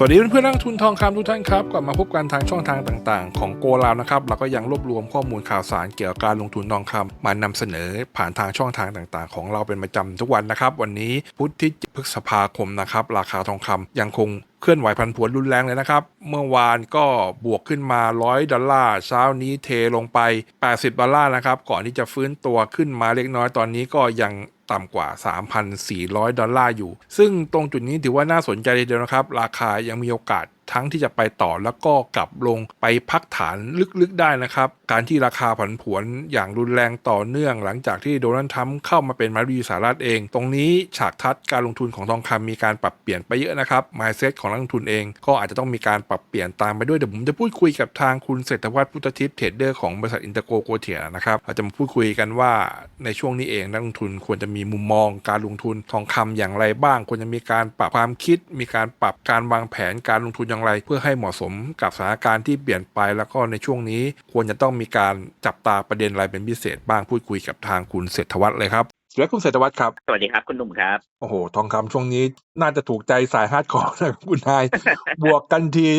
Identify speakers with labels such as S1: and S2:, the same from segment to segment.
S1: สวัสดีเพื่อนๆนักทุนทองคำทุกท่านครับกลับมาพบกันทางช่องทางต่างๆ ของโกลาวนะครับเราก็ยังรวบรวมข้อมูลข่าวสารเกี่ยวกับการลงทุนทองคำมานำเสนอผ่านทางช่องทางต่างๆ ของเราเป็นประจำทุกวันนะครับ วันนี้พุธที่7พฤษภาคมนะครับ ราคาทองคำยังคงเคลื่อนไหวพันผวนรุนแรงเลยนะครับ เมื่อวานก็บวกขึ้นมา 100 ดอลลาร์ เช้านี้เทลงไป 80 ดอลลาร์นะครับ ก่อนที่จะฟื้นตัวขึ้นมาเล็กน้อยตอนนี้ก็ยัง ต่ำกว่า 3,400 ดอลลาร์อยู่ ซึ่งตรงจุดนี้ถือว่าน่าสนใจเลยเดียวนะครับ ราคายังมีโอกาส ทั้งที่จะไปต่อแล้วก็กลับลงไปพักฐานลึกๆได้นะครับ การที่ราคาผันผวนอย่างรุนแรงต่อเนื่อง หลังจากที่โดนัลด์ทรัมป์เข้ามาเป็นมารีสหรัฐเอง ตรงนี้ฉากทัดการลงทุนของทองคำมีการปรับเปลี่ยนไปเยอะนะครับ mindset ของนักลงทุนเอง ก็อาจจะต้องมีการปรับเปลี่ยนตามไปด้วยเดี๋ยวผมจะพูดคุยกับทางคุณเศรษฐวัฒน์พุทธทิพย์เทรดเดอร์ของบริษัทอินเตอร์โกโกเทียนะครับเราจะมาพูดคุยกันว่าในช่วงนี้เองนักลงทุนควรจะมีมุมมองการลงทุนทองคำอย่างไรบ้าง ควรจะมีการปรับความคิด มีการปรับการวางแผนการลงทุนอย่างไร เพื่อให้เหมาะสมกับสถานการณ์ที่เปลี่ยนไปแล้วก็ในช่วงนี้ ควรจะต้องมีการจับตาประเด็นอะไรเป็นพิเศษบ้างพูดคุยกับทางคุณเศรษฐวัฒน์เลยครับสวัสดีคุณเศรษฐวัฒน์ครับ
S2: สวัสดีครับคุณหนุ่มครับ
S1: โอ้โห ทองคำช่วงนี้น่าจะถูกใจสายฮาร์ดคอร์นะครับคุณนาย บวกกันที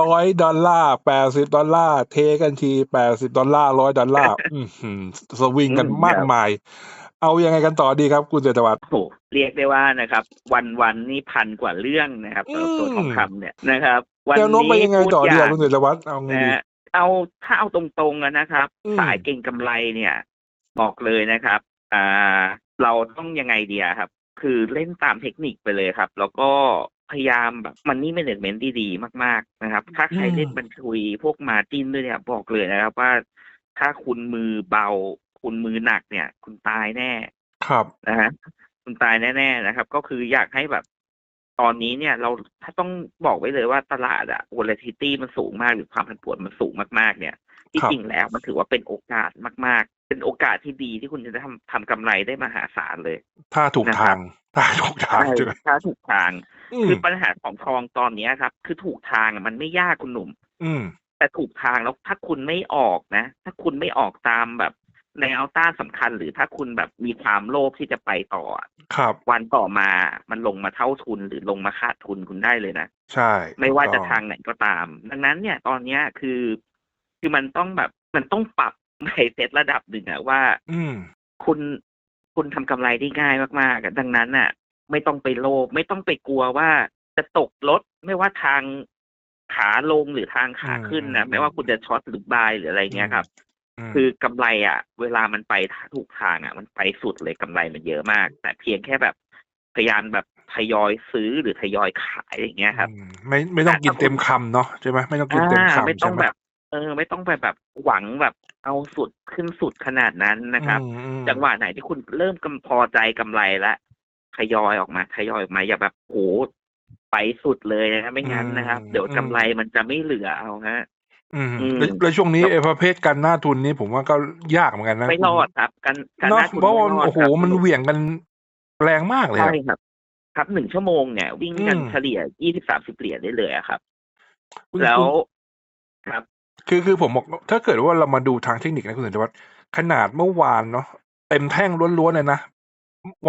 S1: ร้อยดอลลาร์แปดสิบดอลลาร์เทกันทีแปดสิบดอลลาร์ร้อยดอลลาร์อื้อหือสวิงกัน
S2: อืม
S1: มากมาย เอายังไงกันต่อดีครับ คุณเศรษฐวัฒน์
S2: โอ้โหเรียกได้ว่านะครับ วันวันๆนี่พันกว่าเรื่องนะครับสำหรับตัว
S1: อืม
S2: ทองคำเนี่ยนะครับ วัน
S1: แนวโน้มไป
S2: นี้
S1: ยังไง
S2: พูด
S1: ต่อดี
S2: ยา
S1: ครับ
S2: ก
S1: คุณเศรษฐวัฒน์เอาไง
S2: นะ
S1: ดี
S2: ฮะเอาถ้าเอาตรงๆอะนะครับ
S1: อืม
S2: สายเก่งกำไรเนี่ย บอกเลยนะครับ อ่า เราต้องยังไงเดียครับ คือเล่นตามเทคนิคไปเลยครับ แล้วก็พยายามแบบมันนี่เมเนจเมนต์ดีๆมาก ๆนะครับ ถ้าใครเล่นบัญชีพวกมาจินด้วยเนี่ยบอกเลยนะครับว่าถ้าคุณมือเบา คุณมือหนักเนี่ย คุณตายแน่
S1: ครับ
S2: นะฮะคุณตายแน่ๆนะครับ ก็คืออยากให้แบบ ตอนนี้เนี่ยเราถ้าต้องบอกไว้เลยว่าตลาดอะ volatility มันสูงมากหรือความผันผวนมันสูงมากๆ เนี่ย ที่
S1: ครับ
S2: จริงแล้วมันถือว่าเป็นโอกาสมาก ๆ เป็นโอกาสที่ดีที่คุณจะทำทำกำไรได้มหาศาลเลย
S1: ถ้าถูก
S2: นะครับ
S1: ทาง ถ้าถูกทาง
S2: ใช่
S1: ใช่ไหม
S2: ถ้าถูกทาง
S1: อื
S2: คื
S1: ม
S2: อปัญหาของทองตอนเนี้ยครับ คือถูกทางอะมันไม่ยากคุณหนุ่ม
S1: อืม
S2: แต่ถูกทางแล้วถ้าคุณไม่ออกนะ ถ้าคุณไม่ออกตามแบบ ในอัลต้าสำคัญ หรือถ้าคุณแบบมีความโลภที่จะไปต่ออะ
S1: ครับ
S2: วันต่อมามันลงมาเท่าทุนหรือลงมาขาดทุนคุณได้เลยนะ
S1: ใช่
S2: ไม่ว่าจะ
S1: ถูกต้อง
S2: ทางไหนก็ตาม ดังนั้นเนี่ยตอนเนี้ยคือ คือมันต้องแบบมันต้องปรับไมเซ็ตระดับหนึ่งอะว่า
S1: อืม
S2: คุณคุณทำกำไรได้ง่ายมากๆอะดังนั้นน่ะไม่ต้องไปโลภไม่ต้องไปกลัวว่าจะตกรถไม่ว่าทางขาลงหรือทางขาขึ้นนะ
S1: อืม
S2: ไม่ว่าคุณจะช็อตหรือบายหรืออะไรเงี้ยครับ
S1: ม
S2: คือกำไรอะ เวลามันไปถูกทางอะ มันไปสุดเลยกำไรมันเยอะมาก แต่เพียงแค่แบบพยายามแบบทยอยซื้อหรือทยอยขายอย่างเงี้ยครับ
S1: อืมไม่ไม่ต้องกินเต็มคำเนาะใช่ไหมไม่ต้องกินเต็ม
S2: อ่า
S1: คำ
S2: ไม่ต้อง
S1: ใช่ห
S2: แบบ เออ ไม่ต้องไปแบบหวังแบบเอาสุดขึ้นสุดขนาดนั้นนะครับ
S1: อืมอืม
S2: จังหวะไหนที่คุณเริ่มกำพอใจกำไรแล้วทยอยออกมาทยอยออกมาอย่าแบบโหไปสุดเลยนะไม่งั้นนะครับ เดี๋ยวกำไรมันจะไม่เหลือเอาฮะ
S1: อืม
S2: อืม
S1: แล้วแล้วช่วงนี้ไอ้ประเภทการหน้าทุนนี่ผมว่าก็ยากเหมือนกันนะ
S2: ไม่รอดครับการการ
S1: เนาะ
S2: หน้าทุน
S1: เพราะว่า
S2: ไม่รอด
S1: โอ้โห
S2: ครับ
S1: มันเหวี่ยงกันแรงมากเลยอะ
S2: ใช่ครับ ครับหนึ่งชั่วโมงเนี่ย วิ่งกัน
S1: อืม
S2: เฉลี่ยยี่สิบสามสิบเหรียญได้เลยอะครับ
S1: คุณ
S2: แล้ว
S1: คุณ
S2: ครับ
S1: คือคือผมบอกถ้าเกิดว่าเรามาดูทางเทคนิคนะคุณสันติวัฒน์ขนาดเมื่อวานเนาะเต็มแท่งล้วนๆเลยนะ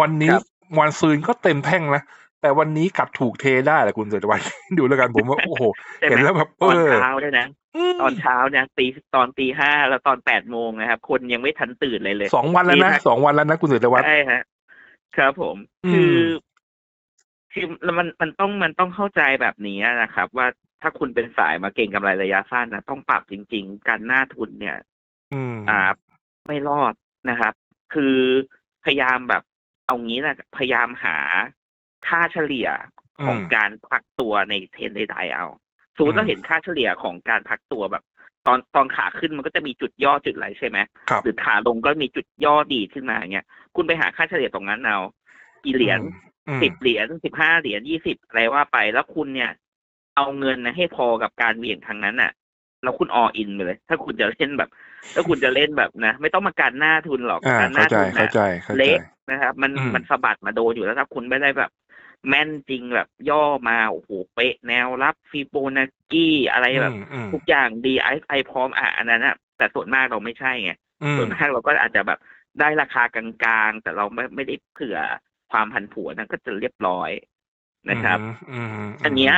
S1: วันนี้
S2: ครับ
S1: วันซืนก็เต็มแท่งนะ แต่วันนี้กลับถูกเทได้แหละคุณสันติวัฒน์ดูแล้วกันผมว่าโอ้โห
S2: ใช่ไห
S1: เห็
S2: ม
S1: นแล้วแบบ
S2: ตอน
S1: เออ
S2: เช้าด้วยนะ
S1: ม
S2: ตอนเช้าเนี่ยตีตอนตีห้าแล้วตอนแปดโมงนะครับ คนยังไม่ทันตื่นเลยเลย
S1: สองวันแล้วนะ
S2: นี่นะ
S1: สองวันแล้วนะคุณสันติวัฒน์
S2: ใช่ฮะครับผม
S1: อืม
S2: คือคือมันมันต้องมันต้องเข้าใจแบบนี้นะครับ ว่าถ้าคุณเป็นสายมาเก่งกำไรระยะสั้นนะต้องปรับจริง ๆ การหน้าทุนเนี่ย
S1: อืม
S2: อ่า ไม่รอดนะครับ คือพยายามแบบเอางี้นะพยายามหา ค่าเฉลี่ยของ
S1: อืม
S2: การพักตัวในเทรนใดๆเอาสมมติ
S1: อืม
S2: เราเห็นค่าเฉลี่ยของการพักตัวแบบ ตอนตอนขาขึ้นมันก็จะมีจุดย่อจุดอะไรใช่ไหม
S1: ครับ
S2: หรือขาลงก็มีจุดย่อดีดขึ้นมาอย่างเงี้ย คุณไปหาค่าเฉลี่ยตรงนั้นเอากี่เหรียญ
S1: อืม
S2: สิบเหรียญสิบห้าเหรียญยี่สิบอะไรว่าไป แล้วคุณเนี่ย เอาเงินนะให้พอกับการเหวี่ยงทางนั้นน่ะแล้วคุณออินไปเลย ถ้าคุณจะเล่นแบบ ถ้าคุณจะเล่นแบบนะ ไม่ต้องมาการหน้าทุนหรอก
S1: อ่า
S2: การห
S1: เข้า
S2: น้า
S1: ใจ
S2: ทุน
S1: เข้า
S2: นะ
S1: ใจเข้าใจ
S2: เละนะครับ มัน
S1: อืม
S2: มันสะบัดมาโดนอยู่แล้วถ้าคุณไม่ได้แบบ แม่นจริงแบบย่อมาโอ้โหเป๊ะแนวรับฟิโบนักกี้อะไรแบบ
S1: อืมอืม
S2: ทุกอย่างดีไอไอพร้อมอะอันนั้นนะแต่ส่วนมากเราไม่ใช่ไง
S1: อืม
S2: ส่วนมากเราก็อาจจะแบบได้ราคากลางๆ แต่เราไม่ไม่ได้เผื่อความผันผวนนะก็จะเรียบร้อยนะครับ
S1: อืมอืม
S2: อันเนี้ย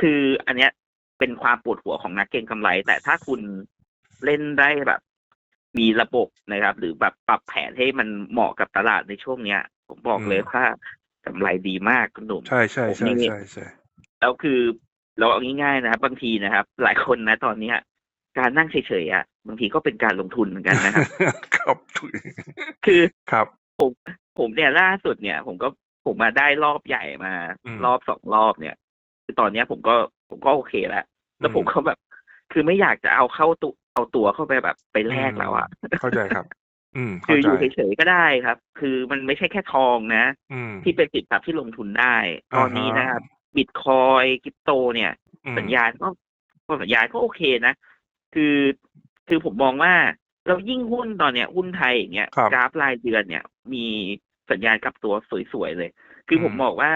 S2: คืออันเนี้ยเป็นความปวดหัวของนักเก็งกำไร แต่ถ้าคุณเล่นได้แบบ มีระบบนะครับ หรือแบบปรับแผนให้มันเหมาะกับตลาดในช่วงเนี้ย ผมบอกเลยว่า กำไรดีมากคุณหนุ่ม
S1: ใช่ใช่ใช่ใช่ใช่
S2: แล้วคือเราเอาง่ายๆนะครับบางทีนะครับ หลายคนนะ ตอนเนี้ย การนั่งเฉยๆอะบางทีก็เป็นการลงทุนเหมือนกันนะครับ
S1: ครับถูก
S2: คือ
S1: ครับ
S2: ผมเนี่ยล่าสุดเนี่ย ผมก็ผมมาได้รอบใหญ่มา
S1: อืม
S2: รอบสองรอบเนี่ย คือตอนเนี้ยผมก็ผมก็โอเคแล้วแล้ว
S1: อืม
S2: ผมก็แบบ คือไม่อยากจะเอาเข้าตัวเอาตัวเข้าไปแบบไปแลกแล้วอะ
S1: เข้าใจครับ อืม
S2: คื
S1: เข้า
S2: อ
S1: ใจ
S2: อยู่เฉยๆก็ได้ครับ คือมันไม่ใช่แค่ทองนะ
S1: อืม
S2: ที่เป็นสินทรัพย์ที่ลงทุนได้ ตอนนี้
S1: อ่าฮะ
S2: นะครับบิตคอยคริปโตเนี่ย
S1: อืม
S2: สัญญาณก็สัญญาณก็โอเคนะ คือคือผมมองว่าเรายิ่งหุ้นตอนเนี้ยหุ้นไทยอย่างเงี้ย
S1: ครับ
S2: กราฟรายเดือนเนี่ย มีสัญญาณกลับตัวสวยๆเลย คืออ
S1: ม
S2: ผมบอกว่า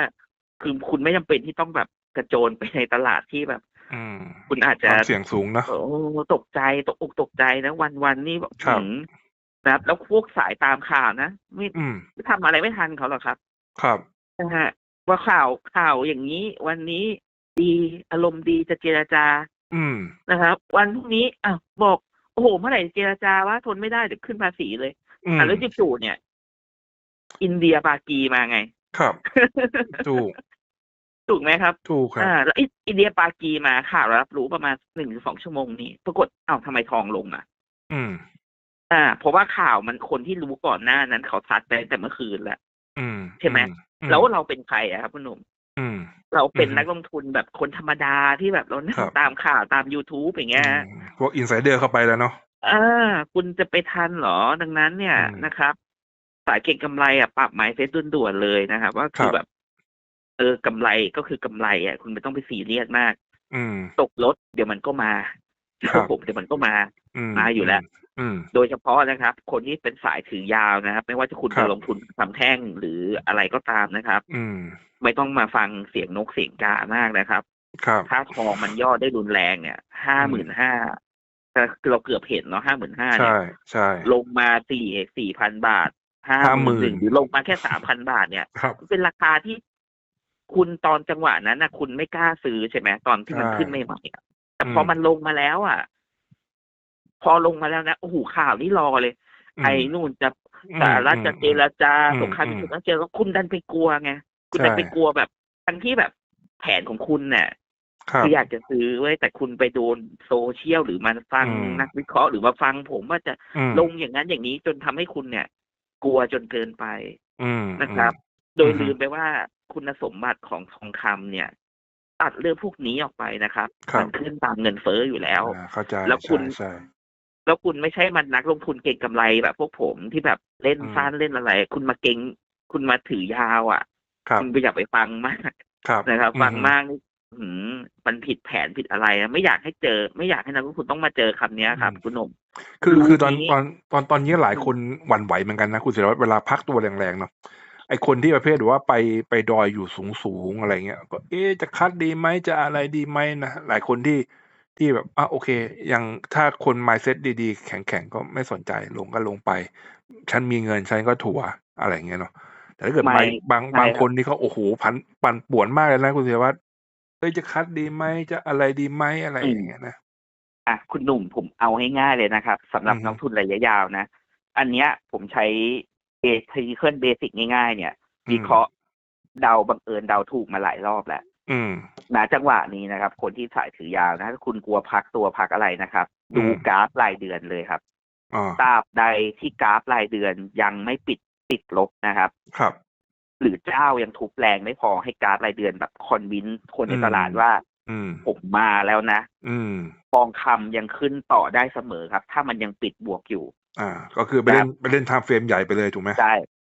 S2: คือคุณไม่จำเป็นที่ต้องแบบกระโจนไปในตลาดที่แบบ
S1: อืม
S2: คุณอาจ
S1: ค
S2: จะ
S1: วามเสี่ยงสูงเนอะ
S2: โอ้ตกใจตกอกตกใจนะวันวันๆนี่แบบ
S1: ครับ
S2: หืม นะครับแล้วพวกสายตามข่าวนะไม่
S1: อืม
S2: ไม่ทำอะไรไม่ทันเขาหรอกครับ
S1: ครับ
S2: นะฮะว่าข่าวข่าวอย่างนี้ วันนี้ดีอารมณ์ดีจะเจรจา
S1: อืม
S2: นะครับ วันพรุ่งนี้อะบอกโอ้โหเมื่อไหร่เจรจาว่าทนไม่ได้เดี๋ยวขึ้นภาษีเลย
S1: อืม
S2: อะแล้วจู่ๆเนี่ย อินเดียปากีมาไง
S1: ครับถูก
S2: ถูกไหมครับ
S1: ถูกครับ
S2: อ่าแล้วอิอินเดียปากีมาข่าวรับรู้ประมาณหนึ่งหรือสองชั่วโมงนี้ ปรากฏอ้าวทำไมทองลงอะ
S1: อืม
S2: อ่า เพราะว่าข่าวมันคนที่รู้ก่อนหน้านั้นเขาซัดไปแต่เมื่อคืนแล้ว
S1: อืม
S2: ใช่ไหม
S1: อื
S2: แล้วเราเป็นใครอะครับคุณหนุ่ม
S1: อืม
S2: เราเป็น
S1: อืม
S2: นักลงทุนแบบคนธรรมดาที่แบบเรานั่ง
S1: ครับ
S2: ตามข่าวตาม youtube อย่างเงี้ย
S1: อืมพวกอินไซเดอร์เข้าไปแล้วเนาะ
S2: อ่าคุณจะไปทันเหรอ ดังนั้นเนี่ย
S1: อืม
S2: นะครับสายเก่งกำไรอะปรับไมเซ็ตด่วนๆเลยนะครับว่าคื
S1: ครั
S2: อบแบบ เออกำไรก็คือกำไรอะคุณไม่ต้องไปซีเรียสมาก
S1: อืม
S2: ตกรถเดี๋ยวมันก็มา
S1: ครับ
S2: ผมเดี๋ยวมันก็มา
S1: อืม
S2: มาอยู่แล้ว
S1: อืม
S2: โดยเฉพาะนะครับ คนที่เป็นสายถือยาวนะครับ ไม่ว่าจะคุณ
S1: ครั
S2: จะ
S1: บ
S2: ลงทุนทำแท่งหรืออะไรก็ตามนะครับ
S1: อืม
S2: ไม่ต้องมาฟังเสียงนกเสียงกามากนะครับ
S1: ครับ
S2: ถ้าทองมันย่อได้รุนแรงเนี่ยห้าหมื่นห้าเราเกือบเห็นเนาะห้าหมื่นห้าเนี่
S1: ใช่
S2: ย
S1: ใช่
S2: ลงมาสี่สี่พันบาทห้าหมื่นหนึ่ง
S1: 50,000
S2: หรือลงมาแค่สามพันบาทเนี่ย
S1: ครับ
S2: เป็นราคาที่คุณตอนจังหวะนั้นนะคุณไม่กล้าซื้อใช่ไหมตอนที่มัน
S1: ใช่
S2: ขึ้นใหม่ๆอะแต่พออ
S1: ม
S2: มันลงมาแล้วอะ พอลงมาแล้วนะโอ้โหข่าวนี่รอเลย
S1: ม
S2: ไอ้นู่นจะ
S1: อืม
S2: สหรัฐจะเจรจา
S1: อืม
S2: สงคราม
S1: อืม
S2: พิสุทเจรแล้วคุณดันไปกลัวไงคุณ
S1: ใช่
S2: ดันไปกลัวแบบ ทั้งที่แบบแผนของคุณเนี่ย
S1: ครับ
S2: คืออยากจะซื้อไว้ยแต่คุณไปโดนโซเชียลหรือมาฟัง
S1: อืม
S2: นักวิเคราะห์หรือมาฟังผมว่าจะ
S1: อืม
S2: ลงอย่างนั้นอย่างนี้จนทำให้คุณเนี่ย กลัวจนเกินไป
S1: อืม
S2: นะครับ
S1: อืม
S2: โดย
S1: อือฮึ
S2: ลืมไปว่าคุณสมบัติของทองคำเนี่ยตัดเรื่องพวกนี้ออกไปนะครับ
S1: ครับ
S2: มันขึ้นตามเงินเฟ้ออยู่แล้ว
S1: อ่าเข้าใจ
S2: แล้วคุณ
S1: ใช่ใช่
S2: แล้วคุณไม่ใช่มันนักลงทุนเก่งกำไรแบบ พวกผมที่แบบเล่น
S1: อืม
S2: สั้นเล่นอะไร คุณมาเก่งคุณมาถือยาวอะ
S1: ครับ
S2: คุณไปอย่าไปฟังมาก
S1: ครับ
S2: นะครับ
S1: อื
S2: ฟังมากนี่หืมมันผิดแผนผิดอะไรอะไม่อยากให้เจอ ไม่อยากให้นักลงทุนต้องมาเจอคำเนี้ยครับคุณหนุ่ม
S1: คือ
S2: รู้
S1: คือตอน
S2: นี้
S1: ตอนตอนตอนนี้หลายคนหวั่นไหวเหมือนกันนะคุณศิรวัตรเวลาพักตัวแรงๆเนาะไอคนที่ประเภทว่าไปไปดอยอยู่สูงสูงๆอะไรเงี้ยก็เอ๊ะจะคัดดีไหมจะอะไรดีไหมนะหลายคนที่ ที่แบบอะโอเค ยังถ้าคน mindset ดีๆ แข็งๆ ก็ไม่สนใจลงก็ลงไป ฉันมีเงินฉันก็ถัวอะไรเงี้ยเนาะแต่ถ้าเกิด
S2: ไม่
S1: บางบาง
S2: ใช่
S1: บาง
S2: ครับ
S1: คนที่เขาโอ้โหพันปั่นป่วนมากเลยนะคุณศิรวัตรเอ้ยจะคัดดีไหมจะอะไรดีไหมอะไรอย่างเงี้ยนะ
S2: อะคุณหนุ่มผมเอาให้ง่ายเลยนะครับสำหรับ
S1: อือฮึ
S2: นักทุนระยะยาวนะ อันเนี้ยผมใช้เบสิคเบสิกง่ายๆ เนี่ยวิเคราะห์เดาบังเอิญเดาถูกมาหลายรอบแล้ว
S1: อืม
S2: ณจังหวะนี้นะครับ คนที่สายถือยาวนะถ้าคุณกลัวพักตัวพักอะไรนะครับ ดู
S1: อืม
S2: กราฟรายเดือนเลยครับ
S1: อ่า
S2: ตราบใดที่กราฟรายเดือนยังไม่ปิดติดลบนะครับ
S1: ครับ
S2: หรือเจ้ายังทุบแรงไม่พอให้กราฟรายเดือนแบบคอนวินคนใน
S1: อืม
S2: ตลาดว่า
S1: อืม
S2: ผมมาแล้วนะ
S1: อืม
S2: ทองคำยังขึ้นต่อได้เสมอครับ ถ้ามันยังปิดบวกอยู่
S1: อ่า ก็คือไปเล่นไปเล่นไทม์เฟรมใหญ่ไปเลยถูกไหม
S2: ได้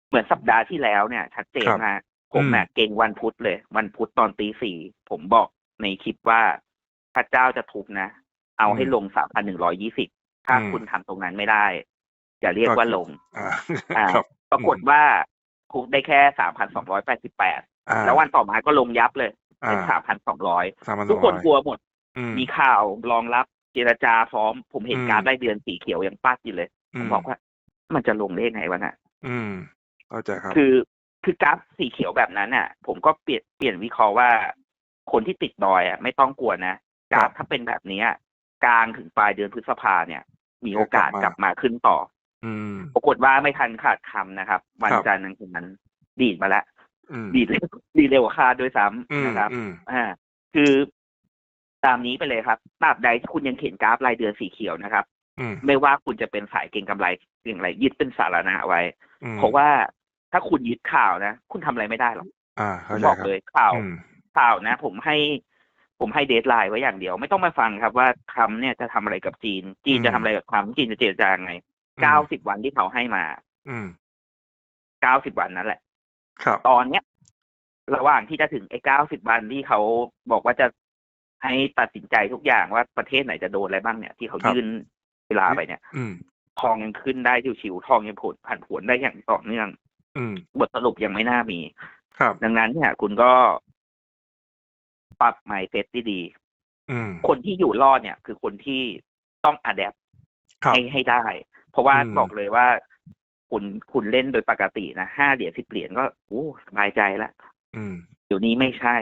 S2: เหมือนสัปดาห์ที่แล้วเนี่ยชัดเจน
S1: ครับ
S2: มาก ผมเนี่ยเก่งวันพุธเลย วันพุธตอนตีสี่ผมบอกในคลิปว่าพระเจ้าจะทุบนะ เอาให้
S1: อืม
S2: ลงสามพันหนึ่งร้อยี่สิบถ้า
S1: อืม
S2: คุณทำตรงนั้นไม่ได้อย่าเรียก
S1: ก็
S2: ว่าลง
S1: อ่า
S2: อ่า
S1: ครับ
S2: ปรากฏว่าทุบได้แค่สามพันสองร้อยแปดสิบแปด
S1: อ่า
S2: แล้ววันต่อมาก็ลงยับเลย
S1: อ่า
S2: เป็นสามพันสองร้อย
S1: สามพัน
S2: ทุกคนกลัวหมด
S1: อืม
S2: มีข่าวรองรับเจรจาพร้อม ผมเห็น
S1: อืม
S2: การได้เดือนสีเขียวยังปัดอยู่เลย
S1: อื
S2: ผม
S1: ม
S2: บอกว่า มันจะลงได้ยังไงวะน่ะ
S1: อืมเข้าใจครับ
S2: คือ คือกราฟสีเขียวแบบนั้นน่ะ ผมก็เปลี่ยนเปลี่ยนวิเคราะห์ว่า คนที่ติดดอยอะไม่ต้องกลัวนะกราฟถ้าเป็นแบบเนี้ยกลางถึงปลายเดือนพฤษภาเนี่ย มีโอกาสกลับมาขึ้นต่อ
S1: อืม
S2: ปรากฏว่าไม่ทันขาดคำนะครับ วัน
S1: ครับ
S2: จันทร์นั้นนั้น ดีดมาแล้ว
S1: อืม
S2: ดีดเร็วดีดเร็วกว่าคาดด้วยซ้
S1: อืมำ
S2: นะครับ
S1: อืม
S2: อ่าคือตามนี้ไปเลยครับตราบใดที่คุณยังเห็นกราฟรายเดือนสีเขียวนะครับ
S1: อืม
S2: ไม่ว่าคุณจะเป็นสายเก็งกำไรอย่างไรยึดเป็นสาระไว้
S1: อืม
S2: เพราะว่า ถ้าคุณยึดข่าวนะ คุณทำอะไรไม่ได้หรอก
S1: อ่า
S2: ผ
S1: เข้ามใจ
S2: บอก
S1: ครับ
S2: เลยข่าว
S1: อืม
S2: ข่าวนะ ผมให้ผมให้เดทไลน์ไว้อย่างเดียวไม่ต้องมาฟังครับว่าทรัมป์เนี่ยจะทำอะไรกับจีน จีน
S1: อืม
S2: จะทำอะไรกับทรัมป์จีนจะเจรจาไงเก้าสิบวันที่เขาให้มา
S1: อืม
S2: เก้าสิบวันนั่นแหละ
S1: ครับ
S2: ตอนเนี้ยระหว่างที่จะถึงไอ้เก้าสิบวันที่เขาบอกว่าจะให้ตัดสินใจทุกอย่างว่าประเทศไหนจะโดนอะไรบ้างเนี่ยที่เขา
S1: ครับ
S2: ยื่นเวลาไปเนี่ย
S1: อืม
S2: ทองยังขึ้นได้ชิวๆทองยังผลผันผวนได้อย่างต่อเนื่อง
S1: อืม
S2: บทสรุปยังไม่น่ามี
S1: ครับ
S2: ดังนั้นเนี่ย คุณก็ปรับไมเซ็ตที่ดี
S1: อืม
S2: คนที่อยู่รอดเนี่ย คือคนที่ต้องอัดแอป
S1: ครับ
S2: ให้ให้ได้ เพราะว่า
S1: อืม
S2: บอกเลยว่า คุณคุณเล่นโดยปกตินะห้าเหรียญสิบเหรียญก็โอ้สบายใจละ
S1: อืม
S2: เดี๋ยวนี้ไม่ใช่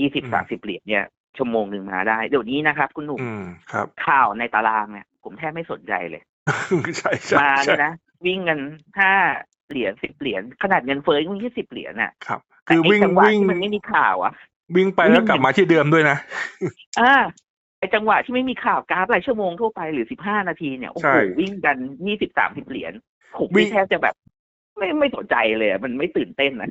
S2: ยี่สิบ
S1: อืม
S2: สามสิบเหรียญเนี่ย ชั่วโมงหนึ่งมาได้ เดี๋ยวนี้นะครับ คุณหนุ่ม
S1: อืม ครับ
S2: ข่าวในตารางเนี่ย ผมแทบไม่สนใจเลย
S1: ใช่ใช่
S2: มา
S1: ใช่
S2: เนี่ยนะ วิ่งกันห้า เหรียญสิบเหรียญขนาดเงินเฟ้อยังยี่สิบเหรียญน่ะ
S1: ครับ
S2: แต่
S1: คือ
S2: ไอ้
S1: วิ่ง
S2: จังหวะ
S1: วิ่ง
S2: ที่มันไม่มีข่าวอะ
S1: วิ่งไป
S2: วิ่ง
S1: แล้วกลับมาที่เดิมด้วยนะ
S2: อ่าไอจังหวะที่ไม่มีข่าวกราฟรายชั่วโมงทั่วไปหรือสิบห้านาทีเนี่ยโอ้
S1: ใช่
S2: โหวิ่งกันยี่สิบสามสิบเหรียญผม
S1: วิ่
S2: นี่
S1: ง
S2: แทบจะแบบ ไม่ไม่สนใจเลยอะมันไม่ตื่นเต้นนะ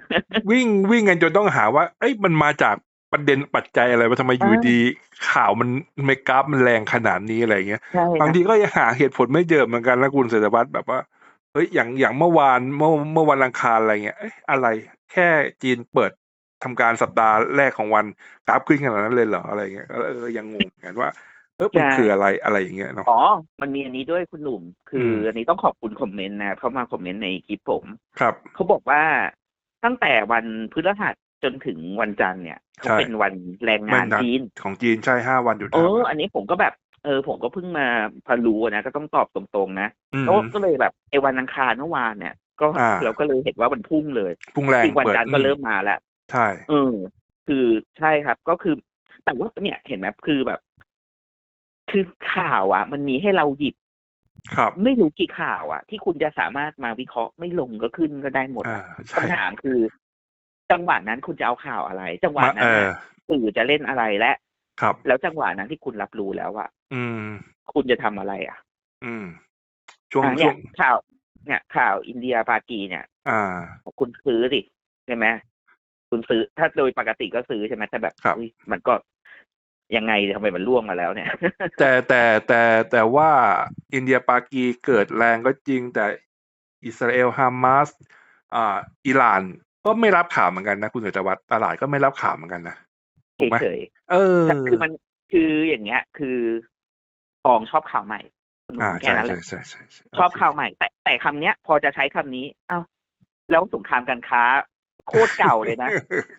S1: วิ่งวิ่งกันจนต้องหาว่า เอ้ยมันมาจากประเด็นปัจจัยอะไรว่าทำไมอยู่
S2: อ่า
S1: ดีข่าวมันไม่กราฟมันแรงขนาดนี้อะไรเงี้ย
S2: ใช่
S1: บางทีก็ยังหาเหตุผลไม่เจอเหมือนกันนะคุณเศรษฐวัฒน์แบบว่า เฮ้ยอย่างอย่างเมื่อวานเมื่อเมื่อวันอังคารอะไรเงี้ยเอ๊ะอะไร แค่จีนเปิดทำการสัปดาห์แรกของวันกราฟขึ้นขนาดนั้นเลยเหรออะไรเงี้ยก็เออยังงงเหมือนกันว่าเออมันคืออะไรอะไรอย่างเงี้ยเนาะ
S2: อ๋อ มันมีอันนี้ด้วยคุณหนุ่ม คืออ
S1: ม
S2: อันนี้ต้องขอบคุณคอมเมนต์นะครับเข้ามาคอมเมนต์ในคลิปผม
S1: ครับ
S2: เขาบอกว่าตั้งแต่วันพฤหัสจนถึงวันจันทร์เนี่ยเขา
S1: ใช่
S2: เป็นวันแรงงาน
S1: วันนั้น
S2: จีน
S1: ของจีนใช่ห้าวันหยุด
S2: เอ
S1: ห้า
S2: อ
S1: วัน
S2: อันนี้ผมก็แบบ เออผมก็เพิ่งมาพอรู้นะก็ต้องตอบตรงๆนะ
S1: อืม
S2: แล้วก็เลยแบบไอ้วันอังคารเมื่อวานเนี่ย ก็
S1: อ่า
S2: เราก็เลยเห็นว่ามันพุ่งเลย
S1: พุ่งแรง
S2: อีกวัน
S1: เปิด
S2: จันทร์ก็
S1: อืม
S2: เริ่มมาแล้ว
S1: ใช่
S2: เออคือใช่ครับ ก็คือแต่ว่าเนี่ยเห็นไหมคือแบบ คือข่าวอะ มันมีให้เราหยิบ
S1: ครับ
S2: ไม่รู้กี่ข่าวอะ ที่คุณจะสามารถมาวิเคราะห์ไม่ลงก็ขึ้นก็ได้หมด
S1: อ่า
S2: อะ
S1: ใช่
S2: คำถามคือ จังหวะนั้นคุณจะเอาข่าวอะไร จังหวะ
S1: มา
S2: นั้
S1: เอนอ
S2: น่ะสื่อจะเล่นอะไรและ
S1: ครับ
S2: แล้วจังหวะนั้นที่คุณรับรู้แล้วอะ
S1: อืม
S2: คุณจะทำอะไรอะ
S1: อืม ช่วง
S2: อะ
S1: ช่
S2: เนี่
S1: วยง
S2: ข่าว เนี่ย ข่าวอินเดียปากีเนี่ย
S1: อ่า
S2: คุณซื้อดิใช่ไหมคุณซื้อ ถ้าโดยปกติก็ซื้อใช่ไหมแต่แบบ
S1: ครับ
S2: อุ๊ยมันก็ยังไงทำไมมันล่วงมาแล้วเนี่ย
S1: แต่แต่แต่แต่ว่าอินเดียปากีเกิดแรงก็จริง แต่อิสราเอลฮามาสอ่าอิหร่าน ก็ไม่รับข่าวเหมือนกันนะ คุณเศรษฐวัฒน์ตลาดก็ไม่รับข่าวเหมือนกันนะถูกไหม
S2: เฉย
S1: เออ
S2: ๆคือมันคืออย่างเงี้ย คือทองชอบข่าวใหม่
S1: อ่า
S2: แค่
S1: ใช่
S2: นั้นแห
S1: ใช่
S2: ละ
S1: ใช่ใช่ใช
S2: อบข่าวใหม่ แต่แต่คำเนี้ย พอจะใช้คำนี้ เอ้าแล้วสงครามการค้าโคตรเก่าเลยนะ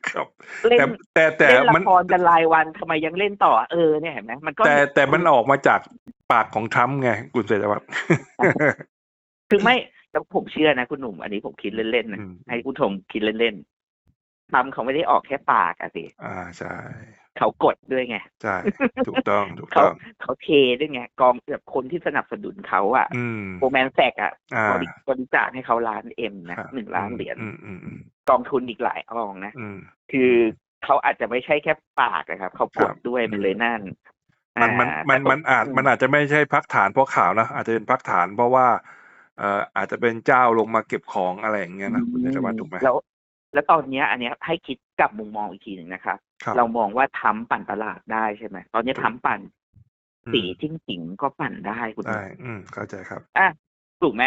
S1: ครับ
S2: เล่น
S1: แต่แต่แต่
S2: เล่นละ
S1: มัน
S2: ครกันรายวันทำไมยังเล่นต่อเออเนี่ยเห็นไหมมันก็
S1: แต่แต่มันออกมาจากปากของทรัมป์ไงคุณเศรษฐวัฒน์
S2: คือไม่แล้วผมเชื่อนะคุณหนุ่ม อันนี้ผมคิดเล่นๆนะ
S1: อืม
S2: ให้ผู้ชมคิดเล่นๆ ทำเขาไม่ได้ออกแค่ปากอะสิ
S1: อ่าใช่
S2: เขากดด้วยไง
S1: ใช่ถูกต้องถูก
S2: เขา
S1: ต้อง
S2: เขาเทด้วยไงกองแบบคนที่สนับสนุนเขาอะ
S1: อืม
S2: โบแมนแซกอะ
S1: อ่า
S2: บริบริจาคให้เขาล้านเอ็มนะครับหนึ่งล้านเหรียญ
S1: อืมอืมอืม
S2: กองทุนอีกหลายกองนะ
S1: อืม
S2: คือเขาอาจจะไม่ใช่แค่ปากนะครับ เขาก
S1: ครั
S2: ด
S1: บ
S2: ด้วยมันเลยนั่น
S1: มันมัน
S2: อ่า
S1: มัน
S2: แต่
S1: มันอาจ
S2: อืม
S1: มันอาจจะไม่ใช่พักฐานเพราะข่าวนะอาจจะเป็นพักฐานเพราะว่าเอ่ออาจจะเป็นเจ้าลงมาเก็บของอะไรอย่างเงี้ยนะคุณเศรษฐวัฒน์ถูกไหม
S2: แล้ว แล้วตอนเนี้ยอันเนี้ยให้คิดกลับมุมมองอีกทีหนึ่งนะครับ
S1: ครับ
S2: เรามองว่าทำปั่นตลาดได้ใช่ไหมตอนนี้
S1: ถูก
S2: ทำปั่น
S1: อืม
S2: สีจิ้งจิงก็ปั่นได้คุณ
S1: ได้อืมเข้าใจครับ
S2: อะถูกไหม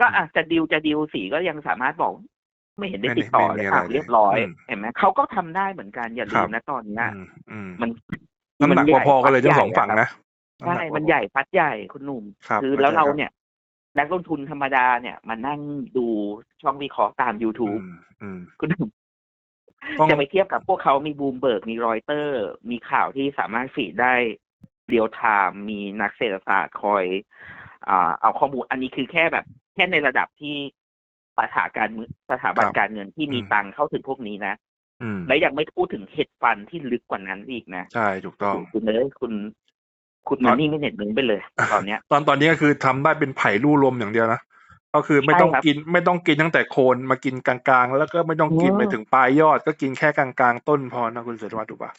S2: ก็อาจจะดิวจะดิวสีก็ยังสามารถบอก ไม่เห็นได้
S1: ไม่
S2: ติดต่อ
S1: ไม่มี
S2: เลย
S1: อะไร
S2: อะ
S1: เลย
S2: เรียบร้อย
S1: อืม
S2: เห็นไหมเขาก็ทำได้เหมือนกันอย่าลื
S1: ครั
S2: ม
S1: บ
S2: นะตอนเนี้ย
S1: อืมอืม
S2: มัน
S1: น้ำหนัก
S2: มัใญ่
S1: พอๆกันเลยทั้งสอง
S2: ฟั
S1: ฝั่
S2: ด
S1: ง
S2: ใหญ่
S1: นะ
S2: อะครับใช่ำ
S1: ก
S2: มัน
S1: พอๆ
S2: ใหญ่ฟัดใหญ่คุณหนุ่ม
S1: ครับ
S2: คือ
S1: เข้าใจ
S2: แล้วเรา
S1: ครับ
S2: เนี่ย นักลงทุนธรรมดาเนี่ยมานั่งดูช่องวิเคราะห์ตาม
S1: อื
S2: YouTube
S1: มอืม
S2: คุณหนุ่ม
S1: ต้อง
S2: จะไปเทียบกับพวกเขามีบูมเบิร์กมีรอยเตอร์ มีข่าวที่สามารถฟีดได้เรียลไทม์มีนักเศรษฐศาสตร์คอยอ่าเอาข้อมูล อันนี้คือแค่แบบ แค่ในระดับที่สถาการเมืองสถาบัน
S1: ครับ
S2: การเงินที่มี
S1: อืม
S2: ตังค์เข้าถึงพวกนี้นะ
S1: อืม
S2: และยังไม่พูดถึงเห็ดฟันที่ลึกกว่านั้นอีกนะ
S1: ใช่ ถูกต้อง
S2: คุณเลยคุณ คุณมันนี่ไม่เน็ตเน้นไปเลยตอนเนี้ย
S1: ตอนตอนนี้ก็คือทำได้เป็นไผ่ลู่ลมอย่างเดียวนะก็คือไม่ต้อง
S2: ใช่ครับ
S1: กินไม่ต้องกินตั้งแต่โคนมากินกลางๆ แล้วก็ไม่ต้องกิน
S2: อืม
S1: ไปถึงปลายยอด ก็กินแค่กลางๆ ต้นพอนะคุณเสรีวัตรถูกปะ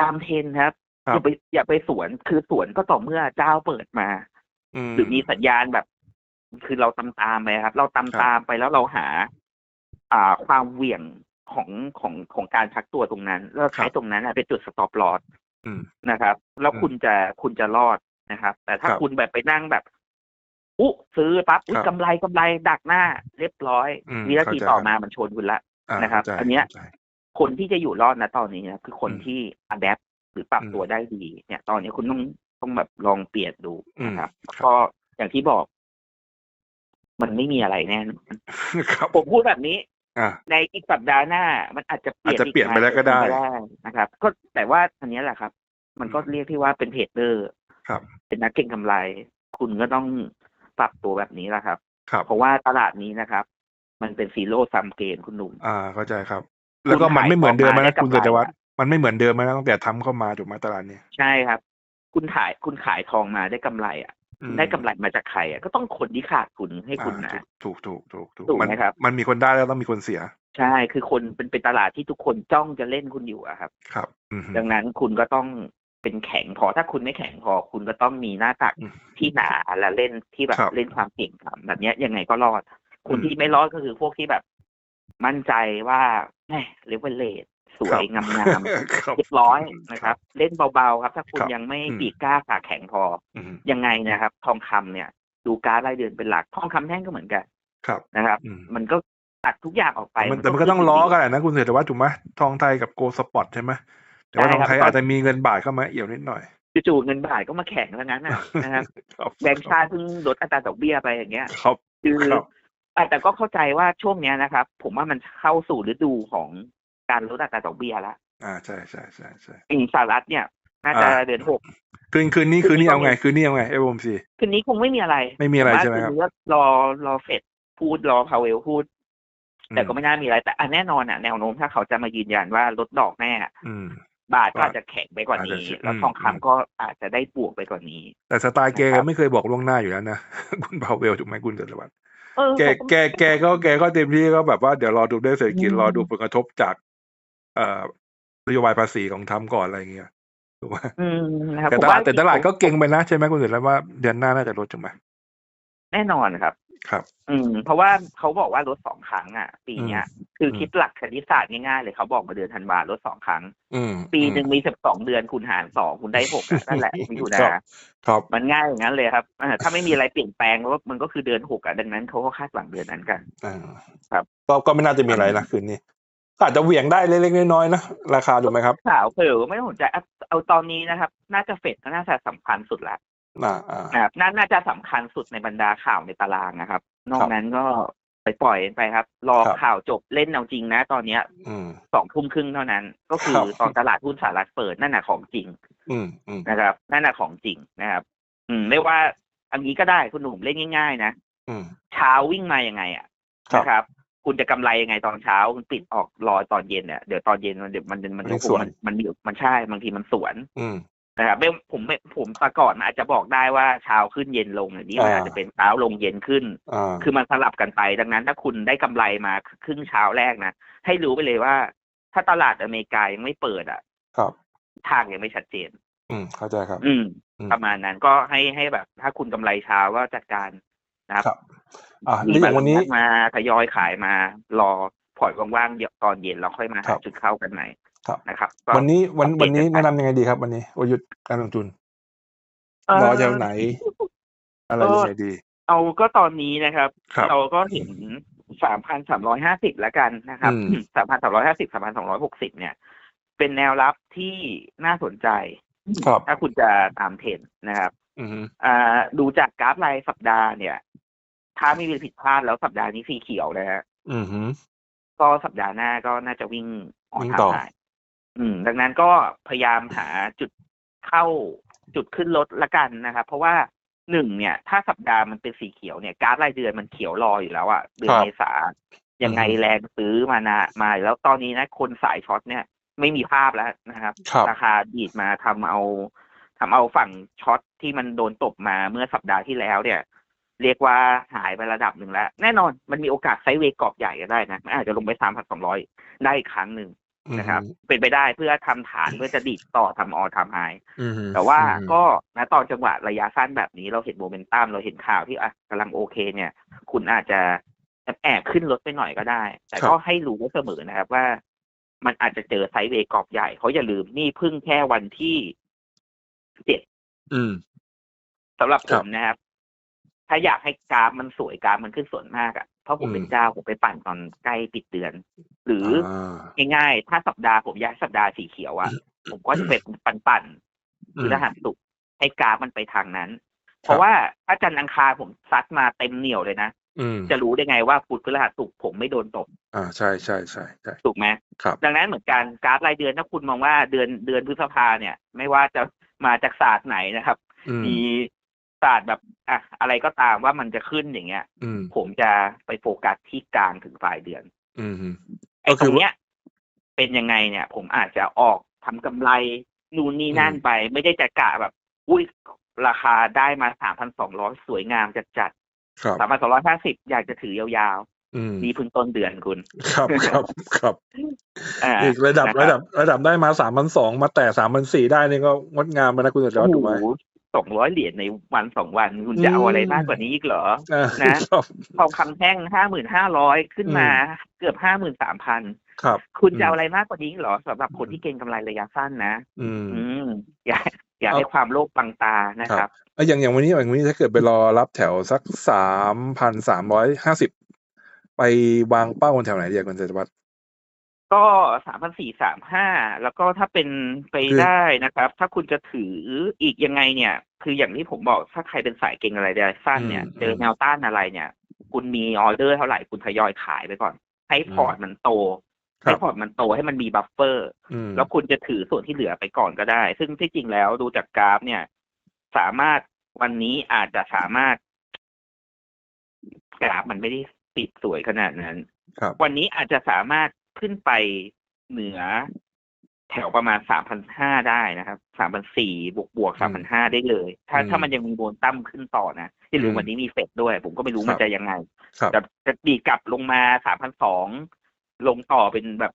S2: ตามเทรนด์ครับ
S1: ครั
S2: อบย่าไปอย่าไปสวนคือสวนก็ต่อเมื่อเจ้าเปิดมา
S1: ม
S2: หรือมีสัญญาณแบบ คือเราตามตามๆไปครับ เราตาม
S1: ครับ
S2: ตามไปแล้วเราหา อ่าความเหวี่ยงของของของการพักตัวตรงนั้น แล้วใช้ตรงนั้นนะเป็นจุดสต็อปลอส
S1: อืม
S2: นะครับ แล้ว
S1: อืม
S2: คุณจะคุณจะรอดนะครับ แต่ถ้า
S1: ครับ
S2: คุณแบบไปนั่งแบบอุ๊ซื้อปั๊บอุ๊ย
S1: ครับ
S2: กำไรกำไรดักหน้า เรียบร้อย
S1: อืม
S2: วินาที
S1: เข้าใจ
S2: ต่อ
S1: ครับ
S2: มามันชนคุณละ
S1: อ่า
S2: นะครับ
S1: ข้าใจ
S2: อันเนี้ย
S1: ข้าใจ
S2: คนที่จะอยู่รอดนะตอนนี้นะคือคน
S1: อืม
S2: ที่อัดแอปหรือปรับ
S1: อืม
S2: ตัวได้ดี เนี่ย ตอนนี้คุณต้องต้องแบบลองเปลี่ยนดูนะครับ
S1: อืมครับ
S2: ก็อย่างที่บอก มันไม่มีอะไรแน่นอน
S1: ครับ
S2: ผมพูดแบบนี้
S1: อ่า
S2: ในอีกสัปดาห์หน้า มันอาจจะเปลี่ยน
S1: อาจจะเปลี่ยนไปแล้วก็ได้
S2: นะครับ ก็แต่ว่าอันเนี้ยแหละครับ มันก็เรียกที่ว่าเป็นเทรดเดอร์
S1: ครับ
S2: เป็นนักเก็งกำไร คุณก็ต้องปรับตัวแบบนี้แหละครับ
S1: ครับ
S2: เพราะว่าตลาดนี้นะครับ มันเป็นซีโร่ซัมเกนคุณหนุ่ม
S1: อ่าเข้าใจครับ แล้วก็มันไม่เหมือนเดิม
S2: ขาย
S1: นะ
S2: ของ
S1: คุณ
S2: มาได้
S1: เสรีวัตร
S2: กำไร
S1: มันไม่เหมือนเดิมนะตั้งแต่ทำเข้ามาถูกไหมตลาดนี้
S2: ใช่ครับ คุณขายคุณขายทองมาได้กำไรอะ
S1: อืม
S2: ได้กำไรมาจากใครอะก็ต้องคนที่ขาดทุนให้คุณ
S1: อ่า
S2: นะ
S1: ถูกถูกถูกถูก
S2: ถูก
S1: มัน
S2: ไหมครับ
S1: มันมีคนได้แล้วต้องมีคนเสีย
S2: ใช่คือคนเป็นเป็นตลาดที่ทุกคนจ้องจะเล่นคุณอยู่อะครับ
S1: ครับอืม
S2: ดังนั้นคุณก็ต้องเป็นแข็งพอถ้าคุณไม่แข็งพอคุณก็ต้องมีหน้าตัก
S1: อืม
S2: ที่หนาและเล่นที่แบบ
S1: ครับ
S2: เล่นความเก่งต่ำแบบเนี้ยยังไงก็รอดคน
S1: อืม
S2: ที่ไม่รอดก็คือพวกที่แบบ มั่นใจว่าแหมเลเวลเลส สวยงาม
S1: ครับ
S2: ๆเรียบร้อยนะครับ เล่นเบาๆครับ ถ้าคุณ
S1: ครับ
S2: ยังไม่
S1: อืม
S2: ปีกกล้าขาแข็งพอ
S1: อืม
S2: ยังไงนะครับ ทองคำเนี่ย ดูการดรายเดือนเป็นหลัก ทองคำแท่งก็เหมือนกัน
S1: ครับ
S2: นะครับ
S1: อืม
S2: มันก็ตัดทุกอย่างออกไป
S1: มันแต่มันก็ต้องล้อกันแหละนะคุณเสรีวัตรถูกไหมทองไทยกับโกลสปอร์ตใช่ไหมแต่ว่าทองไทยอาจจะมีเงินบาทเข้ามาเอี่ยวนิดหน่อย
S2: จู่ๆเงินบาทก็มาแข่งแล้วงั้นนะนะครับ
S1: ครับ
S2: แบงก์ชาติเพิ่งลดอัตราดอกเบี้ยไปอย่างเงี้ย
S1: ครับ
S2: คือ
S1: ครับ
S2: อะแต่ก็เข้าใจว่าช่วงเนี้ยนะครับ ผมว่ามันเข้าสู่ฤดูของ การลดอัตราดอกเบี้ยแล้ว
S1: อ่าใช่ใช่ใช่ใช่
S2: อืมสหรัฐเนี่ยน่าจะ
S1: อ่า
S2: เดือนหก
S1: คืนคืนนี้
S2: คื
S1: คื
S2: น
S1: น
S2: นี้
S1: นี้
S2: ก็
S1: เอาไง
S2: มี
S1: คืนนี้เอาไงเอฟอมซี
S2: คืนนี้คงไม่มีอะไร
S1: ไม่มีอะไร
S2: ผว่า
S1: ใช่ไหมครับ
S2: คืนนี้ก็รอรอเฟดพูดรอพาวเวลพูด แต่ก็ไม่น่ามีอะไร แต่อันแน่นอนอะแนวโน้มถ้าเขาจะมายืนยันว่าลดดอกแน่
S1: อืม
S2: บาทก็อาจจะแข็งไปกว่า
S1: อาจ
S2: นี้
S1: จะ
S2: แล้ว
S1: อืม
S2: ทองคำก็อาจจะได้บวกไปกว่านี้
S1: แต่สไตล์แก
S2: นะครับ
S1: ไม่เคยบอกล่วงหน้าอยู่แล้วนะ คุณพาวเวลถูกไหมคุณเสรีวัตร
S2: เออ
S1: แก
S2: ผม
S1: แกแกก็แกก็เต็มที่ก็แบบว่าเดี๋ยวรอดูเรื่องเศรษฐกิจ
S2: อืม
S1: รอดูผลกระทบจากเอ่อ นโยบายภาษีของทรัมป์ก่อนอะไรอย่างเงี้ยถูกไหม
S2: อืมนะครับ
S1: แต่
S2: ผม
S1: ตลา
S2: ว่า
S1: ดแต่ตลาดก็เก่งไปนะใช่ไหมคุณเสรีว่าเดือนหน้าน่าจะลดถูกไหม
S2: แน่นอนครับ
S1: ครับ
S2: อืม เพราะว่าเขาบอกว่าลดสองครั้งอะ ปีเนี้ย คืออ
S1: ม
S2: คิดหลักคณิตศาสตร์ง่ายๆเลยเขาบอกมาเดือนธันวาลดสองครั้ง
S1: อืม
S2: ปีหนึ่งมีสิบสองเดือนคุณหารสองคุณได้หกอะนั่นแหละมิถุ
S1: ครั
S2: นา
S1: บครับ
S2: มันง่ายอย่างนั้นเลยครับอ่าถ้าไม่มีอะไรเปลี่ยนแปลงแล้วมันก็คือเดือนหกอะดังนั้นเขาก็คาดหวังเดือนนั้นกัน
S1: อ่า
S2: ครับ
S1: ก็ก็ไม่น่าจะมีอะไรนะคืนนี้ก็ อาจจะเหวี่ยงได้เล็กๆน้อยๆนะราคาถูกไหมครับ
S2: ข่าวเผลอไม่ต้องสนใจเอาเอาตอนนี้นะครับ น่าจะเฟดก็น่าจะสำคัญสุดละ
S1: อ่าอ่า
S2: นะครับน่าน่าจะสำคัญสุดในบรรดาข่าวในตารางนะครับ นอกนั้นก็ไปปล่อยไปครับ รอ
S1: ครับ
S2: ข่าวจบเล่นเอาจริงนะ ตอนเนี้ย
S1: อืม
S2: สองทุ่มครึ่งเท่านั้น ก็คือ
S1: ครับ
S2: ตอนตลาดหุ้นสหรัฐเปิดนั่นน่ะของจริง
S1: อืมอืม
S2: นะครับ นั่นน่ะของจริงนะครับ อืมไม่ว่าอันนี้ก็ได้คุณหนุ่มเล่นง่าย ๆ นะ
S1: อืม
S2: เช้าวิ่งมายังไงอะ
S1: ครับ
S2: นะครับ คุณจะกำไรยังไงตอนเช้า คุณปิดออกรอตอนเย็นเนี่ยเดี๋ยวตอนเย็นมันเดี๋ยวมันมัน
S1: มัน
S2: มัน
S1: สวน
S2: มันมันมันใช่บางทีมันสวน
S1: อืม
S2: นะครับไม่ผมไม่ผมแตะก่อนอาจจะบอกได้ว่าเช้าขึ้นเย็นลงอันนี้มัน
S1: อ่า
S2: อาจจะเป็นเช้าลงเย็นขึ้น
S1: อ่า
S2: คือมันสลับกันไปดังนั้น ถ้าคุณได้กำไรมาครึ่งเช้าแรกนะให้รู้ไปเลยว่า ถ้าตลาดอเมริกายังไม่เปิดอะ
S1: ครับ
S2: ทางยังไม่ชัดเจน
S1: อืมเข้าใจครับ
S2: อืม
S1: อืม
S2: ประมาณนั้นก็ให้ให้แบบ ถ้าคุณกำไรเช้าก็จัดการ นะครับ
S1: ครับอ่า
S2: มี
S1: แล้วอย่างวันนี้
S2: บัตรมาทยอยขายมารอพอร์ตว่างๆเดี๋ยวตอนเย็นเราค่อยมา
S1: ครั
S2: หา
S1: บ
S2: จุดเข้ากันใหม่
S1: ครับ
S2: นะครับก็
S1: วันนี้วัน
S2: อัปเดต
S1: วันนี้
S2: กันไป
S1: แนะนำยังไงดีครับ วันนี้วรยุทธ์การลงทุน
S2: เอ่อ
S1: รอแถวไหน อะไร
S2: ก็
S1: ยังไงดี
S2: เอาก็ตอนนี้นะครับ
S1: ครับ
S2: เราก็เห็นสามพันสามร้อยห้าสิบแล้วกันนะครับ
S1: อืม
S2: สามพันสามร้อยห้าสิบสามพันสองร้อยหกสิบเนี่ย เป็นแนวรับที่น่าสนใจ
S1: ครับ
S2: ถ้าคุณจะตามเทรนด์นะครับ
S1: อืม
S2: อ่าดูจากกราฟรายสัปดาห์เนี่ย ถ้าไม่มีผิดพลาดแล้วสัปดาห์นี้สีเขียวนะฮะ
S1: อืมฮึ
S2: ก็สัปดาห์หน้าก็น่าจะวิ่งออน
S1: วิ่ง
S2: ทา
S1: ต่อ
S2: งได้อืม ดังนั้นก็พยายามหาจุดเข้าจุดขึ้นรถละกันนะครับ เพราะว่าหนึ่งเนี่ย ถ้าสัปดาห์มันเป็นสีเขียวเนี่ยกราฟรายเดือนมันเขียวรออยู่แล้วอะเดือนเมษายังไง
S1: อือฮึ
S2: แรงซื้อมานะมาแล้วตอนนี้นะคนสายช็อตเนี่ยไม่มีภาพแล้วนะครับ
S1: ครับ
S2: ราคาดีดมาทำเอาทำเอาฝั่งช็อตที่มันโดนตบมาเมื่อสัปดาห์ที่แล้วเนี่ย เรียกว่าหายไประดับหนึ่งแล้ว แน่นอนมันมีโอกาสไซด์เวย์กรอบใหญ่ก็ได้นะมันอาจจะลงไปสามพันสองร้อยได้อีกครั้งหนึ่งนะครับ เป็นไปได้เพื่อทำฐานเพื่อจะดีดต่อทำออทำไฮ
S1: อืม
S2: แต่ว่า
S1: อืม
S2: ก็นะตอนจังหวะระยะสั้นแบบนี้เราเห็นโมเมนตัมเราเห็นข่าวที่อะกำลังโอเค เนี่ย คุณอาจจะแอบขึ้นรถไปหน่อยก็ได้ แต่ก็ให้รู้ไว้เสมอนะครับว่า มันอาจจะเจอไซด์เวย์กรอบใหญ่เพราะอย่าลืมนี่เพิ่งแค่วันที่เจ็ด
S1: อืม
S2: สำหรับผ
S1: ครับ
S2: มนะครับ ถ้าอยากให้กราฟมันสวยกราฟมันขึ้นสวนมากอะ่ะเพราะผม
S1: อืม
S2: เป็นเจ้าผมไปปั่นตอนใกล้ปิดเดือน หรือ
S1: อ่า
S2: ง่ายๆถ้าสัปดาห์ผมย้ายสัปดาห์สีเขียวอะ่ะผมก็จะเป็นปั่นปั่นๆคือรหัสสุกร์ให้กราฟมันไปทางนั้น เพราะว่าถ้าจันทร์อังคารผมซัดมาเต็มเหนียวเลยนะ
S1: อืม
S2: จะรู้ได้ไงว่าพุธพฤหัสสุกร์ผมไม่โดนตก
S1: อ่าใช่ใช่ใช่ใช่
S2: ถูกไหม
S1: ครับ
S2: ดังนั้นเหมือนกันกราฟรายเดือนถ้าคุณมองว่าเดือนเดือนพฤษภาเนี่ย ไม่ว่าจะมาจากศาสตร์ไหนนะครับ
S1: อืม
S2: มีศาสตร์แบบ อะอะไรก็ตามว่ามันจะขึ้นอย่างเงี้ย
S1: อืม
S2: ผมจะไปโฟกัสที่กลางถึงปลายเดือน
S1: อืม
S2: ไอ้
S1: ก็
S2: ต
S1: คื
S2: ร
S1: อ
S2: งเนี้ย เป็นยังไงเนี่ย ผมอาจจะออกทำกำไรนู่นนี่นั่น
S1: อืม
S2: ไป ไม่ได้จะกะแบบอุ้ยราคาได้มาสามพันสองร้อยสวยงามจัดจัด
S1: ครับ
S2: สามพันสองร้อยห้าสิบอยากจะถือยาว
S1: อืม
S2: ๆนี่เพิ่งต้นเดือนคุณ
S1: ครับครับครับ
S2: อ่า
S1: อีกระดับ
S2: นค
S1: ระดับ ระดับได้มาสามพันสองมาแต่สามพันสี่ได้นี่ก็งดงามไปนะคุณสุดยอดถูกไหม
S2: สองร้อยเหรียญในวันสองวัน คุณจะเอาอะไรมากกว่านี้อีกเหรอ
S1: อ่า
S2: นะ
S1: ครับ
S2: ทองคำแท่งห้าหมื่นห้าร้อยขึ้นมาเกือบห้าหมื่นสามพัน
S1: ครับ
S2: คุณจะเอาอะไรมากกว่านี้อีกเหรอสำหรับคนที่เก็งกำไรระยะสั้นนะ
S1: อืม
S2: อืมอย่าอย่าให้ความโลภบังตานะครับ
S1: เอ้ยอย่างอย่างวันนี้อย่างวันนี้ถ้าเกิดไปรอรับแถวสักสามพันสามร้อยห้าสิบไปวางเป้าบนแถวไหนดีอะคุณเศรษฐวัฒน์
S2: ก็สามพันสี่สามห้าแล้วก็ถ้าเป็นไป
S1: คือ
S2: ได้นะครับ ถ้าคุณจะถืออีกยังไงเนี่ย คืออย่างที่ผมบอกถ้าใครเป็นสายเก่งอะไรระยะสั้นเนี่ย
S1: อืม
S2: เจอแนวต้านอะไรเนี่ย คุณมีออเดอร์เท่าไหร่คุณทยอยขายไปก่อน ให้พอร์ตมันโต
S1: ครับ
S2: ให้พอร์ตมันโตให้มันมีบัฟเฟอร์
S1: อืม
S2: แล้วคุณจะถือส่วนที่เหลือไปก่อนก็ได้ ซึ่งที่จริงแล้วดูจากกราฟ เนี่ย สามารถวันนี้อาจจะสามารถ กราฟมันไม่ได้ปิดสวยขนาดนั้น
S1: ครับ
S2: วันนี้อาจจะสามารถ ขึ้นไปเหนือแถวประมาณสามพันห้าได้นะครับสามพันสี่บวกบวกสามพันห้าได้เลย ถ้า
S1: อืม
S2: ถ้ามันยังมีโบนตั้มขึ้นต่อนะอย่าลื
S1: อื
S2: ม
S1: ม
S2: วันนี้มีเฟดด้วย ผมก็ไม่รู้
S1: ครับ
S2: มันจะยังไง
S1: ครับ
S2: จะจะดีดกลับลงมาสามพันสองลงต่อเป็นแบบ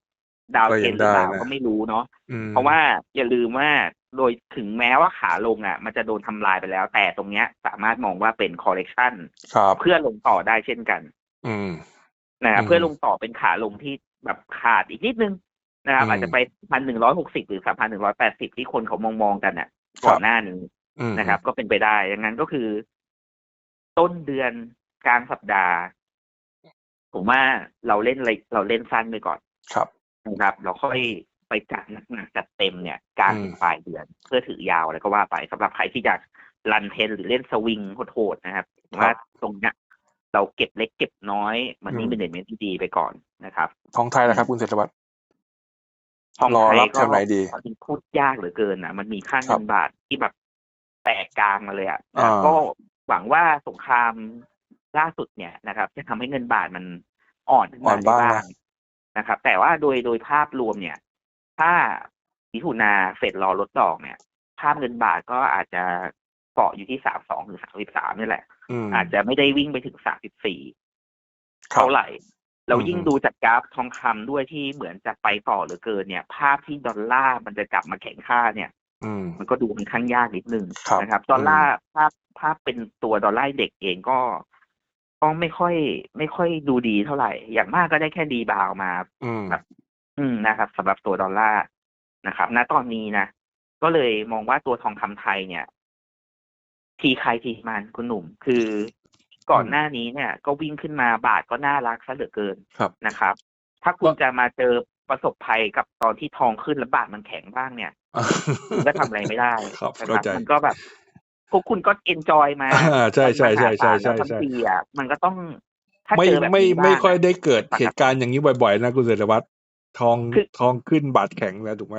S2: ดาว
S1: ก็
S2: เท
S1: ยั
S2: น
S1: ง
S2: หรือเปล่า
S1: ได้นะ
S2: ก็ไม่รู้เนาะ
S1: อืม
S2: เพราะว่าอย่าลืมว่าโดยถึงแม้ว่าขาลงอะ มันจะโดนทำลายไปแล้ว แต่ตรงเนี้ยสามารถมองว่าเป็นคอ r เ e คชัน
S1: ครับ
S2: เพื่อลงต่อได้เช่นกัน
S1: อืม
S2: นะครับ
S1: อืม
S2: เพื่อลงต่อเป็นขาลงที่ แบบขาดอีกนิดนึงนะครับ
S1: อืม
S2: อาจจะไปพันหนึ่งร้อยหกสิบหรือสามพันหนึ่งร้อยแปดสิบที่คนเขามองมองๆกันน่ะก่อนหน้านี้
S1: อืม
S2: นะครับ ก็เป็นไปได้ดังนั้นก็คือ ต้นเดือนกลางสัปดาห์ ผมว่าเราเล่นอะไรเราเล่นสั้นไปก่อน
S1: ครับ
S2: นะครับ เราค่อยไปจัดหนักๆจัดเต็มเนี่ยกลาง
S1: อืม
S2: ถึงปลายเดือนเพื่อถือยาวอะไรก็ว่าไปสำหรับใครที่อยากรันเทนหรือเล่นสวิงโหดๆนะครับว่าตรงเนี้ย เราเก็บเล็กเก็บน้อย มันนี่เป็นเดเมนที่ดีไปก่อนนะครับ
S1: ทองไทยนะครับ คุณเศรษฐวัฒน์
S2: ทอง
S1: รอ
S2: ไทย
S1: รับ
S2: ก็
S1: แถวไหนดี
S2: จริงพูดยากเหลือเกินนะมันมีค่า
S1: ครั
S2: เงิ
S1: บ
S2: นบาทที่แบบแตกกลางมาเลยอะ
S1: อ่า
S2: ก็หวังว่าสงครามล่าสุดเนี่ยนะครับ จะทำให้เงินบาทมันอ่อนขึ้น
S1: อ่อ
S2: มานได้
S1: บ้าง
S2: บ้า
S1: นะ
S2: งนะครับ แต่ว่าโดยโดยภาพรวมเนี่ย ถ้ามิถุนาเฟดรอลดดอกเนี่ยภาพเงินบาทก็อาจจะ เกาะอยู่ที่สามสองหรือสามสิบสามนี่แหละ
S1: อืม
S2: อาจจะไม่ได้วิ่งไปถึงสามสิบสี่
S1: ครับ
S2: เท่าไหร่ เรายิ่ง
S1: อืม
S2: ดูจากกราฟทองคำด้วยที่เหมือนจะไปต่อเหลือเกินเนี่ย ภาพที่ดอลลาร์มันจะกลับมาแข็งค่าเนี่ย
S1: อืม
S2: มันก็ดูค่อนข้างยากนิดนึง
S1: ครับ
S2: นะครับ ดอลลาร์ภาพภาพเป็นตัวดอลลาร์เด็กเองก็ก็ไม่ค่อย ไม่ค่อยดูดีเท่าไหร่ อย่างมากก็ได้แค่ดีบาวมา
S1: อืม
S2: ครับอืมนะครับสำหรับตัวดอลลาร์นะครับณตอนนี้นะก็เลยมองว่าตัวทองคำไทยเนี่ย ทีใครทีมันคุณหนุ่ม คือก่อนหน้านี้เนี่ย ก็วิ่งขึ้นมาบาทก็น่ารักซะเหลือเกิน
S1: ครับ
S2: นะครับ ถ้าคุณ
S1: ก็
S2: จะมาเจอประสบภัยกับตอนที่ทองขึ้นแล้วบาทมันแข็งบ้างเนี่ยคุณก็ทำอะไรไม่ได้
S1: ครับ
S2: นะ
S1: เข้าใจ
S2: มันก็แบบพวกคุณก็เอนจอยมา
S1: อ่าใช่ใช่ใช่ใช่ใช่
S2: มันมหาศาลแล้วทั้ง
S1: ใช่
S2: ปีอะมันก็ต้องถ้า
S1: ไม่
S2: เจอแบบ
S1: ไม่
S2: นี้บ้าง
S1: ไม่ค่อย
S2: อะ
S1: ได้เกิดเหตุการณ์อย่างนี้บ่อยๆนะคุณเศรษฐวัฒน์ทอง
S2: คือ
S1: ทองขึ้นบาทแข็งแล้วถูกไหม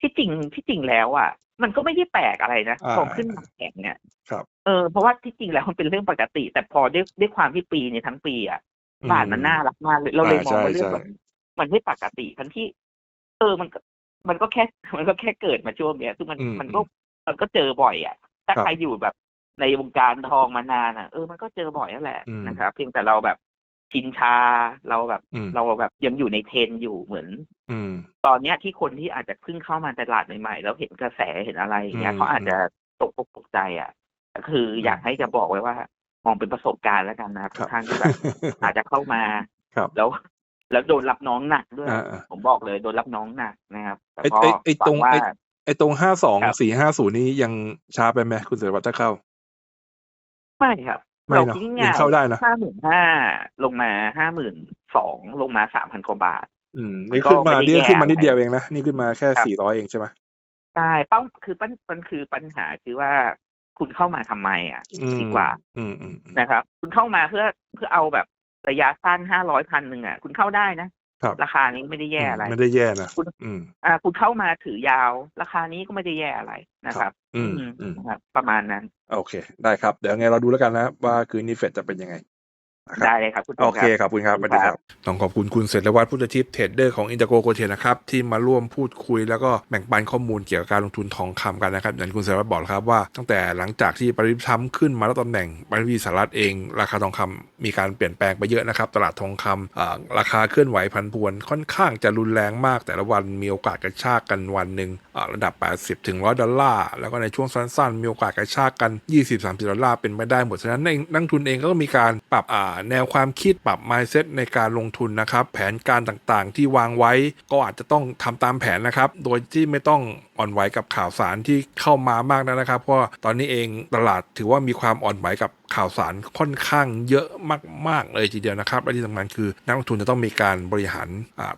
S2: ที่จริงที่จริงแล้วอะ มันก็ไม่ได้แปลกอะไรนะ
S1: อ่า
S2: ของขึ้นมาแข็งเนี่ย
S1: ครับ
S2: เออเพราะว่าที่จริงแล้วมันเป็นเรื่องปกติ แต่พอด้วยด้วยความที่ปีเนี่ยทั้งปีอะบาทมันน่ารักมากเลยเราเลยมองว่า
S1: อ่าใช่
S2: เรื่องแบบ
S1: ใช่
S2: มันไม่ปกติทั้งที่ เออมันก็มันก็แค่มันก็แค่เกิดมาช่วงเนี้ยซึ่งมัน
S1: อืม
S2: มันก็มันก็เจอบ่อยอะ ถ้า
S1: ครับ
S2: ใครอยู่แบบในวงการทองมานานอะ เออมันก็เจอบ่อยนั่นแหละ
S1: อืม
S2: นะครับ เพียงแต่เราแบบ ชินชาเราแบบ
S1: อืม
S2: เราแบบยังอยู่ในเทรนด์อยู่เหมือน
S1: อืม
S2: ตอนเนี้ยที่คนที่อาจจะเพิ่งเข้ามาตลาดใหม่ๆ แล้วเห็นกระแสเห็นอะไรอย่างเงี้ย
S1: อืม
S2: เขาอาจจะตกอกตกใจอะก็คืออยากให้จะบอกไว้ว่า มองเป็นประสบการณ์แล้วกันนะครับ
S1: ครับ
S2: ทุกท่านที่แบบอาจจะเข้ามา
S1: ครับ
S2: แล้วแล้วโดนรับน้องหนักด้วย
S1: อ่าอ่า
S2: ผมบอกเลยโดนรับน้องหนักนะครับแต่
S1: ไอ้
S2: ก็
S1: ไอ้ไอ้ตรง
S2: หวัว่า
S1: ไอ้ไอ้ตรงห้าสอง
S2: ครับ
S1: สี่ห้าศูนย์นี้ยังช้าไปไหมคุณเสรีวัฒน์ถ้าเข้า
S2: ไม่ครับ
S1: ไม่
S2: เรา
S1: เนอะ
S2: ทิ้ง
S1: ยัง
S2: งาน
S1: เข้าได้นะ
S2: ห้าหมื่นห้าลงมาห้าหมื่นสองลงมาสามพันกว่าบาท
S1: อืม
S2: มัน
S1: นี่
S2: ก็
S1: ขึ้นมา
S2: ไม่ได้
S1: นี่ขึ้นมา
S2: แย่
S1: นิดเดียวเองนะ นี่ขึ้นมาแค่
S2: ครับ
S1: สี่ร้อยเองใช่ไหม
S2: ใช่เป้าคือปัญมันคือปัญหาคือว่าคุณเข้ามาทำไมอะ
S1: อืม
S2: ดีกว่า
S1: อืมอืมอืม
S2: นะครับ คุณเข้ามาเพื่อเพื่อเอาแบบระยะสั้นห้าร้อยพันหนึ่งอะ คุณเข้าได้นะค รับราคานี้ไม่ได้แย่อะไร
S1: ไม่ได้แย่นะ
S2: คุณ
S1: อืม
S2: อ่า คุณเข้ามาถือยาว ราคานี้ก็ไม่ได้แย่อะไรนะครับ
S1: อืม
S2: อืม
S1: อืม
S2: นะครับ ประมาณนั้น
S1: โอเค ได้ครับ เดี๋ยวไงเราดูแล้วกันนะว่าคืนนี้เฟดจะเป็นยังไงนะครับ
S2: ได้เลยครับคุณ
S1: โอ
S2: ม
S1: เคขอบคุณครับสวัสดีครับต้องขอบคุณคุณเศรษฐวัฒน์พุทธทิพย์เทรดเดอร์ของอินเตอร์โกโกเทนะครับ ที่มาร่วมพูดคุยแล้วก็แบ่งปันข้อมูลเกี่ยวกับการลงทุนทองคำกันนะครับอย่างที่คุณเศรษฐวัฒน์บอกครับว่าตั้งแต่หลังจากที่ปริทรัมป์ขึ้นมาแล้วตำแหน่งปริวีสหรัฐเอง ราคาทองคำมีการเปลี่ยนแปลงไปเยอะนะครับ ตลาดทองคำอ่าราคาเคลื่อนไหวพันพวนค่อนข้างจะรุนแรงมาก แต่ละวันมีโอกาสกระชากกันวันหนึ่งอ่า ระดับ 80 ถึง 100 ดอลลาร์ แล้วก็ในช่วงสั้นๆ มีโอกาสกระชากกัน 20-30 ดอลลาร์เป็นไม่ได้หมด ฉะนั้นนนักทุนเองก็มีการปรับแนวความคิดปรับ mindset ในการลงทุนนะครับ แผนการต่างๆ ที่วางไว้ก็อาจจะต้องทำตามแผนนะครับ โดยที่ไม่ต้อง อ่อนไหวกับข่าวสารที่เข้ามามากนะครับ เพราะว่าตอนนี้เองตลาดถือว่ามีความอ่อนไหวกับข่าวสารค่อนข้างเยอะมาก ๆ เลยทีเดียวนะครับและที่สำคัญคือนักลงทุนจะต้องมีการบริหาร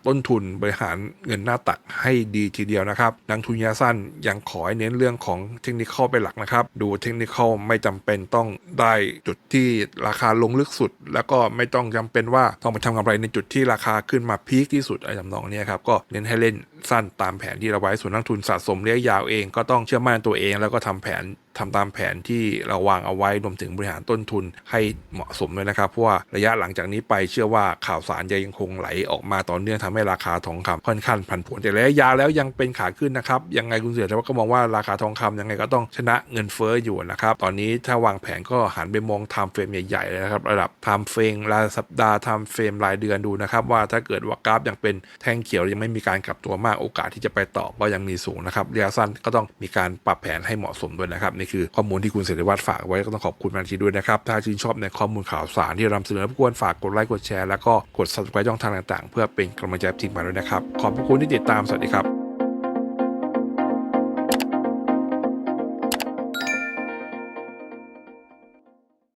S1: ต้นทุนบริหารเงินหน้าตักให้ดีทีเดียวนะครับ นักทุนระยะสั้นยังขอให้เน้นเรื่องของเทคนิคเป็นหลักนะครับ ดูเทคนิคไม่จำเป็นต้องได้จุดที่ราคาลงลึกสุด แล้วก็ไม่ต้องจำเป็นว่าต้องมาทำกำไรในจุดที่ราคาขึ้นมาพีคที่สุดอะไรทำนองเนี้ยครับก็เน้นให้เล่นสั้นตามแผนที่เราไว้ส่วนนักทุนสะสมระยะยาวเองก็ต้องเชื่อมั่นในตัวเอง แล้วก็ทำแผน ทำตามแผนที่เราวางเอาไว้รวมถึงบริหารต้นทุนให้เหมาะสมด้วยนะครับเพราะว่าระยะหลังจากนี้ไปเชื่อว่าข่าวสารจะยังคงไหลออกมาต่อเนื่องทำให้ราคาทองคำค่อนข้างผันผวนแต่ระยะยาวแล้วยังเป็นขาขึ้นนะครับยังไงคุณเสือแต่ว่าก็มองว่าราคาทองคำยังไงก็ต้องชนะเงินเฟ้ออยู่นะครับตอนนี้ถ้าวางแผนก็หันไปมองไทม์เฟรมใหญ่ๆเลยนะครับระดับไทม์เฟรมรายสัปดาห์ไทม์เฟรมรายเดือนดูนะครับว่าถ้าเกิดว่ากราฟยังเป็นแท่งเขียวยังไม่มีการกลับตัวมากโอกาสที่จะไปต่อก็ยังมีสูงนะครับระยะสั้นก็ต้องมีการปรับแผนให้เหมาะสมด้วยนะครับนี่คือข้อมูลที่คุณเสรีวัฒน์ฝากไว้ก็ต้องขอบคุณมาทีด้วยนะครับ ถ้าชื่นชอบในข้อมูลข่าวสารที่นำเสนอรบกวนฝากกดไลค์กดแชร์แล้วก็กด subscribe ช่องทางต่างๆ เพื่อเป็นกำลังใจทีมงาด้วยนะครับ ขอบคุณที่ติดตามสวัสดีครับ